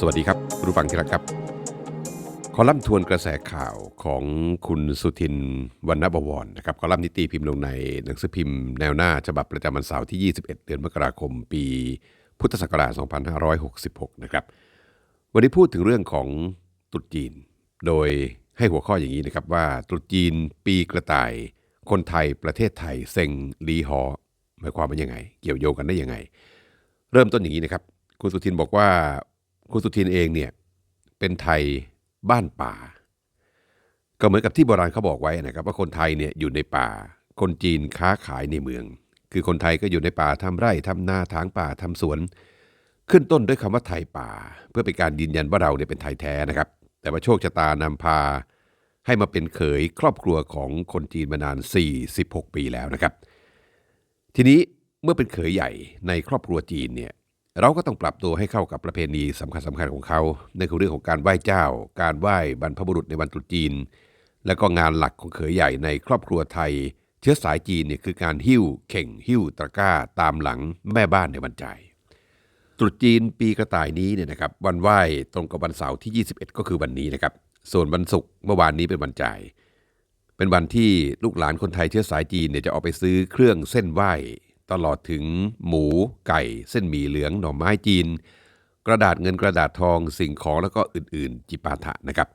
สวัสดีครับคุณผู้ฟังที่รักครับ คอลัมน์ทวนกระแสข่าวของคุณสุทินวรรณบวรนะครับคอลัมน์นิตีพิมพ์ลงในหนังสือพิมพ์แนวหน้าฉบับประจำวันเสาร์ที่ 21 เดือนมกราคม ปีพุทธศักราช 2566 นะครับ วันนี้พูดถึงเรื่องของตรุษจีน โดยให้หัวข้ออย่างนี้นะครับว่าตรุษจีนปีกระต่าย คนไทยประเทศไทยเซ็งลีหอหมายความว่ายังไง เกี่ยวโยงกันได้ยังไง เริ่มต้นอย่างนี้นะครับ คุณสุทินบอกว่า คุณสุทินเองเนี่ยเป็นไทยบ้านป่า ก็เหมือนกับที่โบราณเขาบอกไว้นะครับว่าคนไทยเนี่ยอยู่ในป่า คนจีนค้าขายในเมือง คือคนไทยก็อยู่ในป่าทำไร่ทำนาถางป่าทำสวน ขึ้นต้นด้วยคำว่าไทยป่า เพื่อเป็นการยืนยันว่าเราเนี่ยเป็นไทยแท้นะครับ แต่ว่าโชคชะตานำพา ให้มาเป็นเขยครอบครัวของคนจีนมานาน 46 ปีแล้วนะครับ ทีนี้เมื่อเป็นเขยใหญ่ในครอบครัวจีนเนี่ย เราก็ต้องปรับตัวให้เข้ากับประเพณีสำคัญสำคัญของเขานั่นคือเรื่องของการไหว้เจ้า การไหว้บรรพบุรุษในวันตรุษจีน และก็งานหลักของเขยใหญ่ในครอบครัวไทย เชื้อสายจีนเนี่ยคือการหิ้ว เข่งหิ้วตะกร้าตามหลังแม่บ้านในวันจ่ายตรุษจีนปีกระต่ายนี้เนี่ยนะครับวันไหว้ตรงกับวันเสาร์ที่ 21 ก็คือวันนี้นะครับ ส่วนวันศุกร์เมื่อวานนี้เป็นวันจ่าย เป็นวันที่ลูกหลานคนไทยเชื้อสายจีนเนี่ยจะออกไปซื้อเครื่องเส้นไหว้ ตลอดถึงหมู ไก่ เส้นหมี่เหลืองหน่อไม้จีน กระดาษเงินกระดาษทองสิ่งของแล้วก็อื่น ๆ จิปาถะนะครับ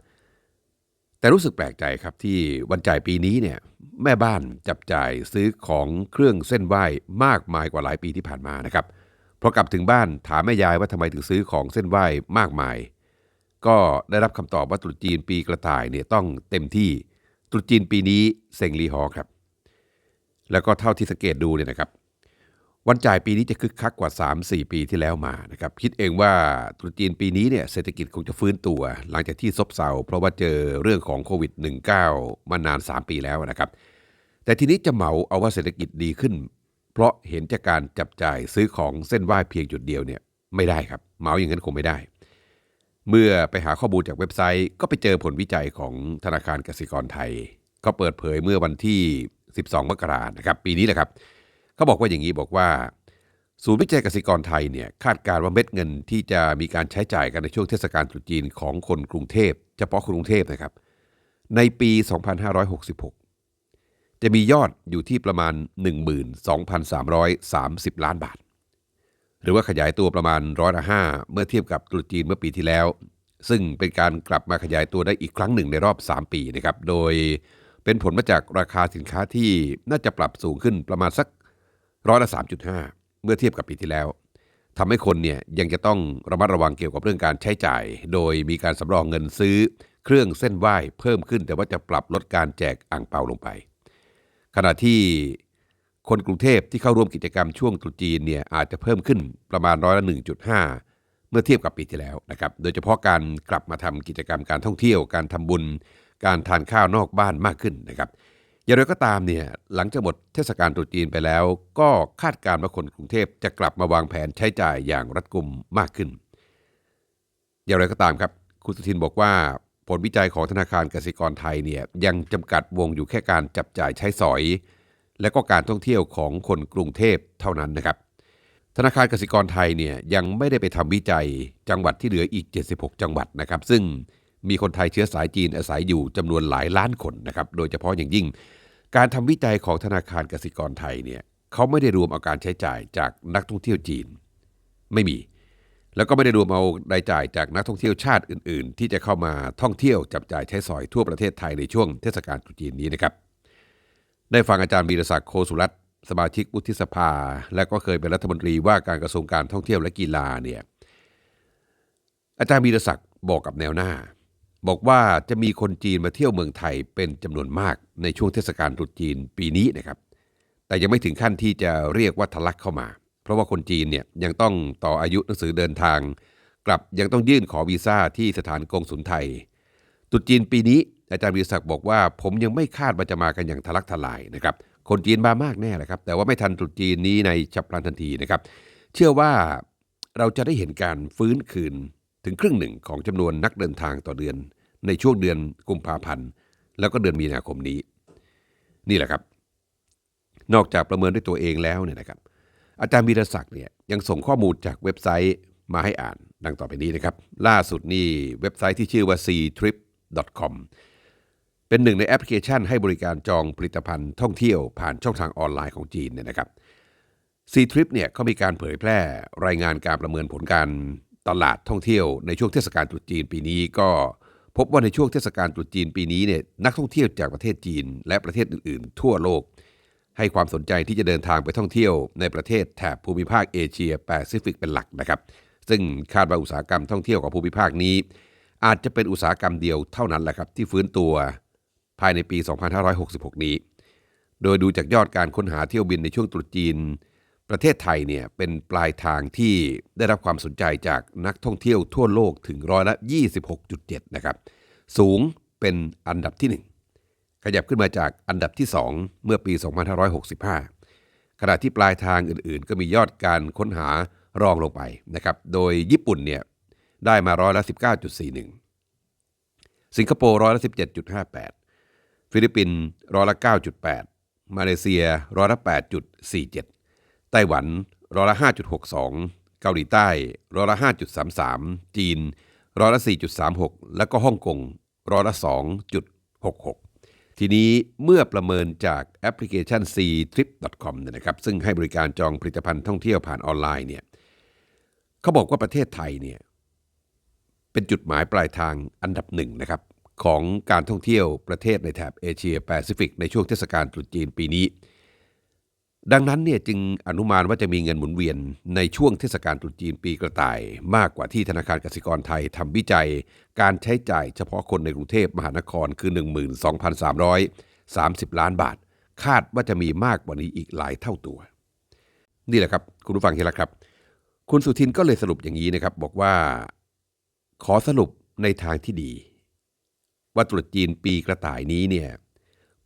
แต่รู้สึกแปลกใจครับที่วันจ่ายปีนี้เนี่ยแม่บ้านจับจ่ายซื้อของเครื่องเส้นไหว้มากมายกว่าหลายปีที่ผ่านมานะครับพอกลับถึงบ้านถามแม่ยายว่าทำไมถึงซื้อของเส้นไหว้มากมาย ก็ได้รับคำตอบว่าตรุษจีนปีกระต่ายเนี่ยต้องเต็มที่ตรุษจีนปีนี้เซงลีฮอครับ แล้วก็เท่าที่สังเกตดูเนี่ยนะครับ วันจ่ายปีนี้จะคึกคักกว่า 3-4 ปีที่แล้วมานะครับคิดเองว่าตรุษจีนปีนี้เนี่ยเศรษฐกิจคงจะฟื้นตัว หลังจากที่ซบเซาเพราะว่าเจอเรื่องของโควิด -19 มานาน 3 ปีแล้วนะครับ แต่ทีนี้จะเหมาเอาว่าเศรษฐกิจดีขึ้น เพราะเห็นจากการจับจ่ายซื้อของเส้นไหว้เพียงจุดเดียวเนี่ยไม่ได้ครับเหมาอย่างนั้นคงไม่ได้ เมื่อไปหาข้อมูลจากเว็บไซต์ ก็ไปเจอผลวิจัยของธนาคารกสิกรไทย ก็เปิดเผยเมื่อวันที่ 12 มกรานะครับปีนี้แหละครับ เขาบอกว่าอย่างนี้บอกว่า ศูนย์วิจัยกสิกรไทยเนี่ยคาดการณ์ว่าเม็ดเงินที่จะมีการใช้จ่ายกันในช่วงเทศกาลตรุษจีนของคนกรุงเทพ เฉพาะคนกรุงเทพนะครับ ในปี 2566 จะมียอดอยู่ที่ประมาณ 12,330 ล้านบาท หรือว่าขยายตัวประมาณร้อยละห้าเมื่อเทียบกับตรุษจีนเมื่อปีที่แล้ว ซึ่งเป็นการกลับมาขยายตัวได้อีกครั้งหนึ่งในรอบ 3 ปีนะครับ โดยเป็นผลมาจากราคาสินค้าที่น่าจะปรับสูงขึ้นประมาณสัก ร้อยละ 3.5 เมื่อเทียบกับปีที่แล้วทำให้คนเนี่ยยังจะต้องระมัดระวังเกี่ยวกับเรื่องการใช้จ่าย โดยมีการสำรองเงินซื้อ เครื่องเส้นไหว้เพิ่มขึ้น แต่ว่าจะปรับลดการแจกอ่างเปาลงไป ขณะที่คนกรุงเทพที่เข้าร่วมกิจกรรมช่วงตรุษจีนเนี่ยอาจจะเพิ่มขึ้นประมาณร้อยละ 1.5 เมื่อเทียบกับปีที่แล้วนะครับโดยเฉพาะการกลับมาทำกิจกรรมการท่องเที่ยว การทำบุญ การทานข้าวนอกบ้านมากขึ้นนะครับ อย่างไรก็ตามเนี่ยหลังจากหมดเทศกาลตรุษจีนไปแล้ว ก็คาดการณ์ว่าคนกรุงเทพจะกลับมาวางแผนใช้จ่ายอย่างรัดกุมมากขึ้น อย่างไรก็ตามครับ คุณสุทินบอกว่าผลวิจัยของธนาคารกสิกรไทยเนี่ยยังจำกัดวงอยู่แค่การจับจ่ายใช้สอย และก็การท่องเที่ยวของคนกรุงเทพเท่านั้นนะครับ ธนาคารกสิกรไทยเนี่ยยังไม่ได้ไปทำวิจัยจังหวัดที่เหลืออีก 76 จังหวัดนะครับ ซึ่งมีคนไทยเชื้อสายจีนอาศัยอยู่จำนวนหลายล้านคนนะครับ โดยเฉพาะอย่างยิ่ง การทำวิจัยของธนาคารกสิกรไทยเนี่ยเขาไม่ได้รวมเอาการใช้จ่ายจากนักท่องเที่ยวจีน ไม่มี แล้วก็ไม่ได้รวมเอารายจ่ายจากนักท่องเที่ยวชาติอื่น ๆ ที่จะเข้ามาท่องเที่ยวจับจ่ายใช้สอยทั่วประเทศไทยในช่วงเทศกาลตรุษจีนนี้นะครับ ได้ฟังอาจารย์วีรศักดิ์โคสุรัตสมาชิกวุฒิสภา และก็เคยเป็นรัฐมนตรีว่าการกระทรวงการท่องเที่ยวและกีฬาเนี่ยอาจารย์วีรศักดิ์บอกกับแนวหน้า บอกว่าจะมีคนจีนมาเที่ยวเมืองไทยเป็นจำนวนมากในช่วงเทศกาลตรุษจีนปีนี้นะครับ แต่ยังไม่ถึงขั้นที่จะเรียกว่าทะลักเข้ามา เพราะว่าคนจีนเนี่ยยังต้องต่ออายุหนังสือเดินทาง กลับยังต้องยื่นขอวีซ่าที่สถานกงสุลไทยตรุษจีนปีนี้อาจารย์วีศักดิ์บอกว่าผมยังไม่คาดว่าจะมากันอย่างทะลักทลายนะครับ คนจีนมามากแน่แหละครับ แต่ว่าไม่ทันตรุษจีนนี้ในฉับพลันทันทีนะครับ เชื่อว่าเราจะได้เห็นการฟื้นคืน ถึงครึ่งหนึ่งของจำนวนนักเดินทางต่อเดือน ในช่วงเดือนกุมภาพันธ์ แล้วก็เดือนมีนาคมนี้ นี่แหละครับ นอกจากประเมินด้วยตัวเองแล้วเนี่ยนะครับ อาจารย์วีรศักดิ์เนี่ยยังส่งข้อมูลจากเว็บไซต์มาให้อ่าน ดังต่อไปนี้นะครับ ล่าสุดนี่เว็บไซต์ที่ชื่อว่า ctrip.com เป็นหนึ่งในแอปพลิเคชันให้บริการจองผลิตภัณฑ์ท่องเที่ยวผ่านช่องทางออนไลน์ของจีนเนี่ยนะครับ c t r i p เนี่ยเขามีการเผยแพร่รายงานการประเมินผลการ ตลาดท่องเที่ยวในช่วงเทศกาลตรุษจีนปีนี้ก็พบว่าในช่วงเทศกาลตรุษจีนปีนี้เนี่ยนักท่องเที่ยวจากประเทศจีน และประเทศอื่นๆ ทั่วโลก ให้ความสนใจที่จะเดินทางไปท่องเที่ยวในประเทศแถบภูมิภาคเอเชียแปซิฟิกเป็นหลักนะครับ ซึ่งคาดว่าอุตสาหกรรมท่องเที่ยวของภูมิภาคนี้ อาจจะเป็นอุตสาหกรรมเดียวเท่านั้นแหละครับที่ฟื้นตัวภายในปี 2566 นี้ โดยดูจากยอดการค้นหาเที่ยวบินในช่วงตรุษจีน ประเทศไทยเนี่ยเป็นปลายทางที่ได้รับความสนใจจากนักท่องเที่ยวทั่วโลกถึงร้อยละ 26.7 นะครับ สูงเป็นอันดับที่ 1 ขยับขึ้นมาจากอันดับที่ 2 เมื่อปี 2565 ขณะที่ปลายทางอื่นๆ ก็มียอดการค้นหารองลงไปนะครับ โดยญี่ปุ่นเนี่ยได้มาร้อยละ 19.41 สิงคโปร์ร้อยละ 17.58 ฟิลิปปินส์ร้อยละ 9.8 มาเลเซียร้อยละ 8.47 ไต้หวันร้อยละ 5.62 เกาหลีใต้ร้อยละ 5.33 จีนร้อยละ 4.36 แล้วก็ฮ่องกงร้อยละ 2.66 ทีนี้เมื่อประเมินจากแอปพลิเคชัน ctrip.com เนี่ยนะครับซึ่งให้บริการจองผลิตภัณฑ์ท่องเที่ยวผ่านออนไลน์เนี่ยเขาบอกว่าประเทศไทยเนี่ยเป็นจุดหมายปลายทางอันดับหนึ่งนะครับของการท่องเที่ยวประเทศในแถบเอเชียแปซิฟิกในช่วงเทศกาลตรุษจีนปีนี้ ดังนั้นเนี่ยจึงอนุมานว่าจะมีเงินหมุนเวียนในช่วงเทศกาลตรุษจีนปีกระต่าย มากกว่าที่ธนาคารกสิกรไทยทำวิจัย การใช้จ่ายเฉพาะคนในกรุงเทพมหานครคือ 12,330 ล้านบาท คาดว่าจะมีมากกว่านี้อีกหลายเท่าตัว นี่แหละครับ คุณผู้ฟังเห็นแล้วครับ คุณสุทินก็เลยสรุปอย่างนี้นะครับ บอกว่า ขอสรุปในทางที่ดี ว่าตรุษจีนปีกระต่ายนี้เนี่ย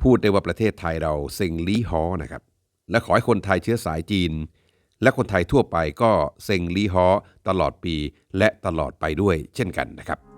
พูดได้ว่าประเทศไทยเราเซ็งลี่ฮอนะครับ และขอให้คนไทยเชื้อสายจีน และคนไทยทั่วไปก็เซ็งลีฮอตลอดปีและตลอดไปด้วยเช่นกันนะครับ